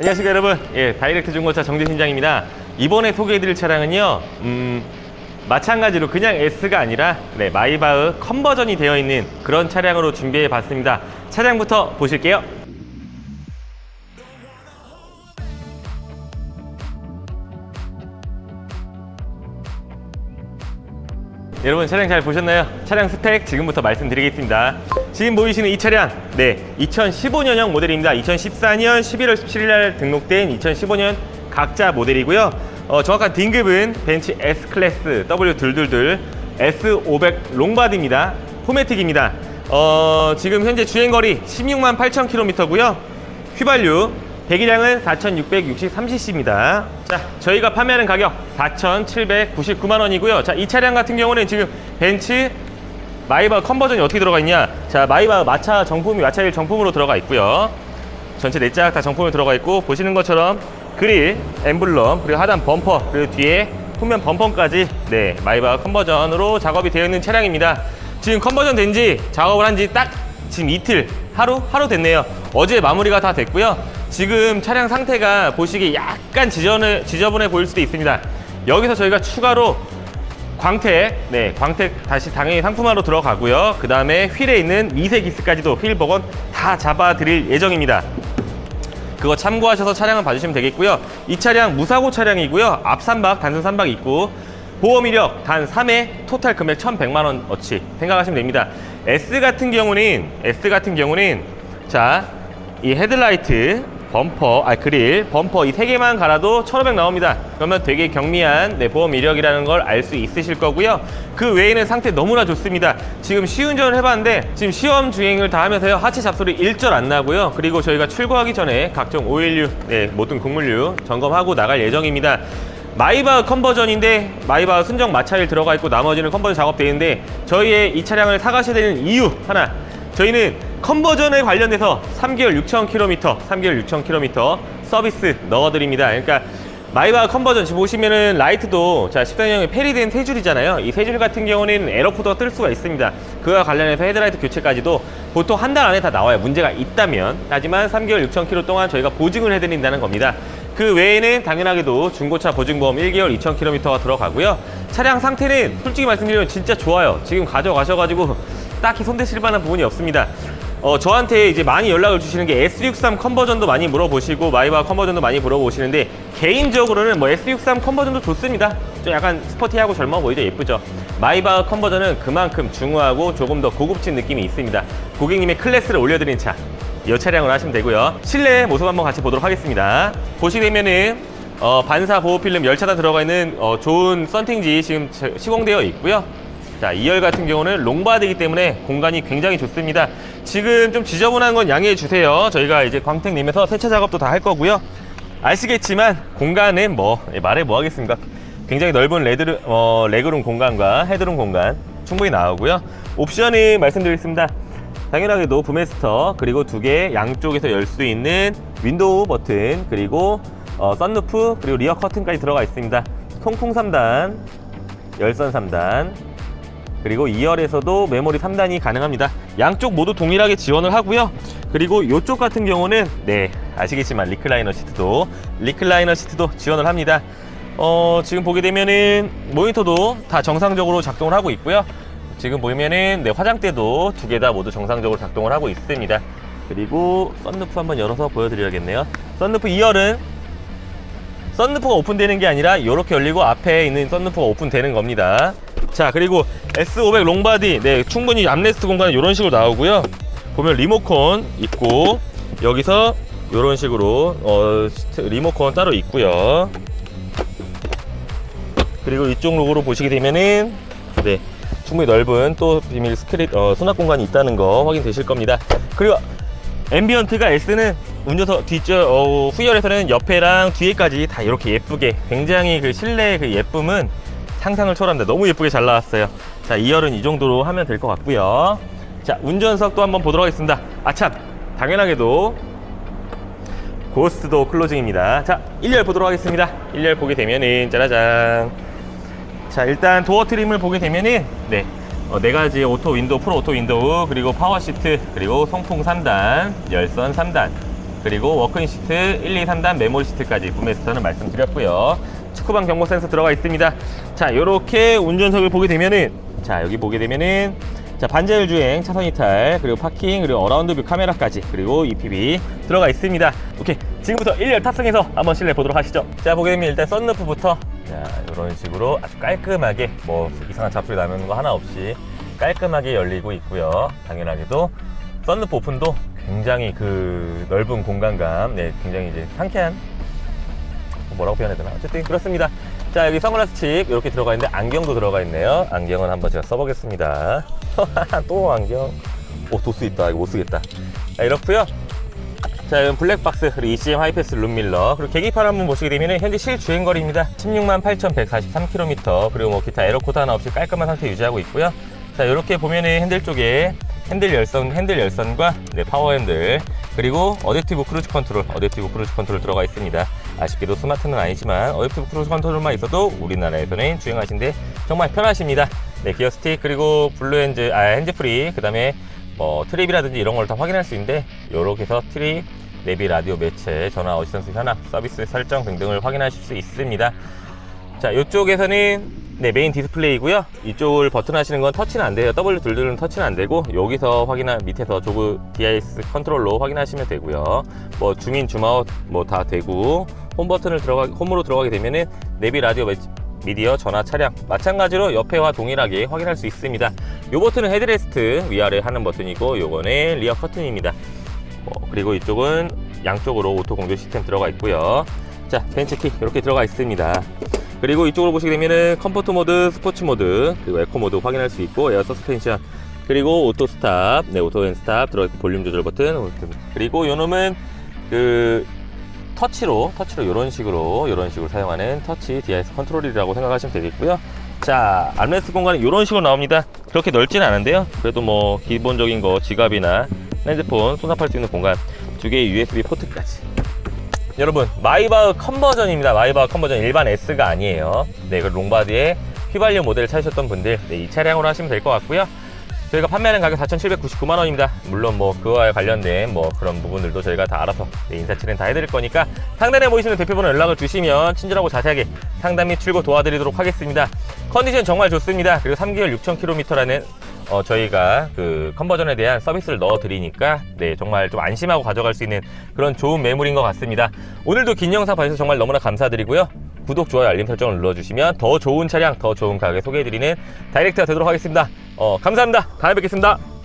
안녕하십니까 여러분. 예 다이렉트 중고차 정재신장입니다. 이번에 소개해드릴 차량은요 음 마찬가지로 그냥 S가 아니라 네, 마이바흐 컨버전이 되어 있는 그런 차량으로 준비해 봤습니다. 차량부터 보실게요 여러분 차량 잘 보셨나요? 차량 스펙 지금부터 말씀드리겠습니다. 지금 보이시는 이 차량, 네, 2015년형 모델입니다. 2014년 11월 17일 날 등록된 2015년 각자 모델이고요. 어, 정확한 등급은 벤츠 S 클래스 W222 S500 롱바디입니다. 포매틱입니다. 어, 지금 현재 주행거리 16만 8천 킬로미터고요. 휘발유 배기량은 4,663cc입니다. 자, 저희가 판매하는 가격 4,799만 원이고요. 자, 이 차량 같은 경우는 지금 벤츠 마이바 컨버전이 어떻게 들어가 있냐? 자, 마이바 마차 정품이 마차일 정품으로 들어가 있고요. 전체 내짝 다 정품으로 들어가 있고 보시는 것처럼 그릴, 엠블럼, 그리고 하단 범퍼, 그리고 뒤에 후면 범퍼까지 네, 마이바 컨버전으로 작업이 되어 있는 차량입니다. 지금 컨버전 된 지 작업을 한 지 딱 지금 이틀, 하루? 하루 됐네요. 어제 마무리가 다 됐고요. 지금 차량 상태가 보시기에 약간 지저분해, 지저분해 보일 수도 있습니다. 여기서 저희가 추가로 광택, 네, 광택 다시 당연히 상품화로 들어가고요. 그 다음에 휠에 있는 미세 기스까지도 휠 복원 다 잡아드릴 예정입니다. 그거 참고하셔서 차량을 봐주시면 되겠고요. 이 차량 무사고 차량이고요. 앞 삼박, 단순 삼박 있고 보험 이력 단 3회 토탈 금액 1,100만 원어치 생각하시면 됩니다. S 같은 경우는 S 같은 경우는 자, 이 헤드라이트, 범퍼, 아 그릴, 범퍼 이 세 개만 갈아도 1,500 나옵니다. 그러면 되게 경미한 네, 보험 이력이라는 걸 알 수 있으실 거고요. 그 외에는 상태 너무나 좋습니다. 지금 시운전을 해봤는데 지금 시험 주행을 다 하면서요 하체 잡소리 일절 안 나고요. 그리고 저희가 출고하기 전에 각종 오일류, 네, 모든 곡물류 점검하고 나갈 예정입니다. 마이바 컨버전인데 마이바 순정 마차일 들어가 있고 나머지는 컨버전 작업되어 있는데 저희의 이 차량을 사가셔야 되는 이유 하나 저희는 컨버전에 관련돼서 3개월 6천 킬로미터 3개월 6천 킬로미터 서비스 넣어드립니다. 그러니까 마이바 컨버전 지금 보시면은 라이트도 자 14년형의 페리된 세 줄이잖아요. 이 세 줄 같은 경우는 에러코드가 뜰 수가 있습니다. 그와 관련해서 헤드라이트 교체까지도 보통 한 달 안에 다 나와요. 문제가 있다면. 하지만 3개월 6천 킬로 동안 저희가 보증을 해드린다는 겁니다. 그 외에는 당연하게도 중고차 보증보험 1개월 2,000km가 들어가고요. 차량 상태는 솔직히 말씀드리면 진짜 좋아요. 지금 가져가셔가지고 딱히 손대실 만한 부분이 없습니다. 어, 저한테 이제 많이 연락을 주시는 게 S63 컨버전도 많이 물어보시고 마이바 컨버전도 많이 물어보시는데 개인적으로는 뭐 S63 컨버전도 좋습니다. 좀 약간 스포티하고 젊어 보이죠? 예쁘죠? 마이바 컨버전은 그만큼 중후하고 조금 더 고급진 느낌이 있습니다. 고객님의 클래스를 올려드린 차. 이 차량으로 하시면 되고요. 실내 모습 한번 같이 보도록 하겠습니다. 보시게 되면은 어, 반사 보호 필름 열차단 들어가 있는 어, 좋은 썬팅지 지금 제- 시공되어 있고요. 자, 2열 같은 경우는 롱바디이기 때문에 공간이 굉장히 좋습니다. 지금 좀 지저분한 건 양해해 주세요. 저희가 이제 광택 내면서 세차 작업도 다 할 거고요. 아시겠지만 공간은 뭐 예, 말해 뭐 하겠습니까? 굉장히 넓은 레드 어, 레그룸 공간과 헤드룸 공간 충분히 나오고요. 옵션이 말씀드리겠습니다. 당연하게도 부메스터 그리고 두 개 양쪽에서 열 수 있는 윈도우 버튼 그리고 어, 썬루프 그리고 리어 커튼까지 들어가 있습니다. 통풍 3단, 열선 3단 그리고 2열에서도 메모리 3단이 가능합니다. 양쪽 모두 동일하게 지원을 하고요. 그리고 이쪽 같은 경우는 네 아시겠지만 리클라이너 시트도 리클라이너 시트도 지원을 합니다. 어, 지금 보게 되면은 모니터도 다 정상적으로 작동을 하고 있고요. 지금 보면은 네, 화장대도 두 개 다 모두 정상적으로 작동을 하고 있습니다. 그리고 썬루프 한번 열어서 보여드려야겠네요. 썬루프 2열은 썬루프가 오픈되는 게 아니라 이렇게 열리고 앞에 있는 썬루프가 오픈되는 겁니다. 자 그리고 S500 롱바디 네 충분히 암레스트 공간은 이런 식으로 나오고요. 보면 리모컨 있고 여기서 이런 식으로 어, 리모컨 따로 있고요. 그리고 이쪽 로고로 보시게 되면은 네 충분히 넓은 또 비밀 스크립 어, 수납 공간이 있다는 거 확인되실 겁니다. 그리고 앰비언트가 S는 운전석 뒤쪽 어, 후열에서는 옆에랑 뒤에까지 다 이렇게 예쁘게 굉장히 그 실내의 그 예쁨은 상상을 초월합니다. 너무 예쁘게 잘 나왔어요. 자 2열은 이 정도로 하면 될 것 같고요. 자 운전석도 한번 보도록 하겠습니다. 아참 당연하게도 고스트도 클로징입니다. 자 1열 보도록 하겠습니다. 1열 보게 되면은 짜라잔 자 일단 도어 트림을 보게 되면은 네. 어, 네 가지 오토 윈도우, 프로 오토 윈도우, 그리고 파워 시트, 그리고 송풍 3단, 열선 3단. 그리고 워크인 시트 1, 2, 3단 메모리 시트까지 구매했다는 말씀드렸고요. 축구방 경고 센서 들어가 있습니다. 자, 이렇게 운전석을 보게 되면은 자, 여기 보게 되면은 자, 반자율 주행, 차선 이탈, 그리고 파킹, 그리고 어라운드 뷰 카메라까지, 그리고 EPB 들어가 있습니다. 오케이. 지금부터 1열 탑승해서 한번 실내 보도록 하시죠. 자, 보게 되면 일단 썬루프부터 자, 이런 식으로 아주 깔끔하게 뭐 이상한 잡소리 나는 거 하나 없이 깔끔하게 열리고 있고요. 당연하게도 썬루프 오픈도 굉장히 그 넓은 공간감, 네, 굉장히 이제 상쾌한 뭐라고 표현해야 되나? 어쨌든 그렇습니다. 자, 여기 선글라스 칩 이렇게 들어가 있는데 안경도 들어가 있네요. 안경은 한번 제가 써보겠습니다. 또 안경. 오, 도수 있다. 이거 못 쓰겠다. 자, 이렇고요. 자, 이건 블랙박스, 그리고 ECM 하이패스 룸밀러, 그리고 계기판 한번 보시게 되면 현재 실주행거리입니다. 16만 8,143km, 그리고 뭐 기타 에러코드 하나 없이 깔끔한 상태 유지하고 있고요. 자, 이렇게 보면은 핸들 쪽에 핸들 열선, 핸들 열선과 네, 파워 핸들, 그리고 어댑티브 크루즈 컨트롤, 어댑티브 크루즈 컨트롤 들어가 있습니다. 아쉽게도 스마트는 아니지만 어댑티브 크루즈 컨트롤만 있어도 우리나라에서는 주행하시는데 정말 편하십니다. 네, 기어 스틱 그리고 블루 핸즈, 아 핸즈 프리, 그다음에 뭐 트립이라든지 이런 걸 다 확인할 수 있는데 이렇게 해서 트립, 내비, 라디오 매체, 전화 어시스턴트 현황, 서비스 설정 등등을 확인하실 수 있습니다. 자, 이쪽에서는 네, 메인 디스플레이고요. 이쪽을 버튼 하시는 건 터치는 안 돼요. W 둘둘은 터치는 안 되고 여기서 확인하 밑에서 조그 DIS 컨트롤로 확인하시면 되고요. 뭐 줌인 줌아웃 뭐 다 되고 홈 버튼을 들어가 홈으로 들어가게 되면은 내비 라디오 매- 미디어 전화 차량 마찬가지로 옆에와 동일하게 확인할 수 있습니다. 요 버튼은 헤드레스트 위아래 하는 버튼이고 요거는 리어 커튼입니다. 뭐 그리고 이쪽은 양쪽으로 오토 공조 시스템 들어가 있고요. 자, 벤치키 이렇게 들어가 있습니다. 그리고 이쪽으로 보시게 되면은 컴포트 모드, 스포츠 모드, 그리고 에코 모드 확인할 수 있고 에어 서스펜션, 그리고 오토 스탑, 네 오토 앤 스탑 들어 볼륨 조절 버튼, 그리고 요 놈은 그 터치로 터치로 이런 식으로 이런 식으로 사용하는 터치 DIS 컨트롤이라고 생각하시면 되겠고요. 자, 암레스트 공간은 이런 식으로 나옵니다. 그렇게 넓지는 않은데요. 그래도 뭐 기본적인 거 지갑이나 핸드폰 수납할 수 있는 공간 두 개의 USB 포트까지. 여러분 마이바흐 컨버전입니다. 마이바흐 컨버전 일반 S가 아니에요. 네, 그 롱바디에 휘발유 모델을 찾으셨던 분들 네, 이 차량으로 하시면 될 것 같고요. 저희가 판매하는 가격 4,799만 원입니다. 물론 뭐 그와 관련된 뭐 그런 부분들도 저희가 다 알아서 네, 인사치는 다 해드릴 거니까 상단에 보이시는 대표번호 연락을 주시면 친절하고 자세하게 상담 및 출고 도와드리도록 하겠습니다. 컨디션 정말 좋습니다. 그리고 3개월 6,000km라는 어, 저희가 그 컨버전에 대한 서비스를 넣어 드리니까 네 정말 좀 안심하고 가져갈 수 있는 그런 좋은 매물인 것 같습니다. 오늘도 긴 영상 봐주셔서 정말 너무나 감사드리고요. 구독, 좋아요, 알림 설정을 눌러주시면 더 좋은 차량, 더 좋은 가격에 소개해드리는 다이렉트가 되도록 하겠습니다. 어, 감사합니다. 다음에 뵙겠습니다.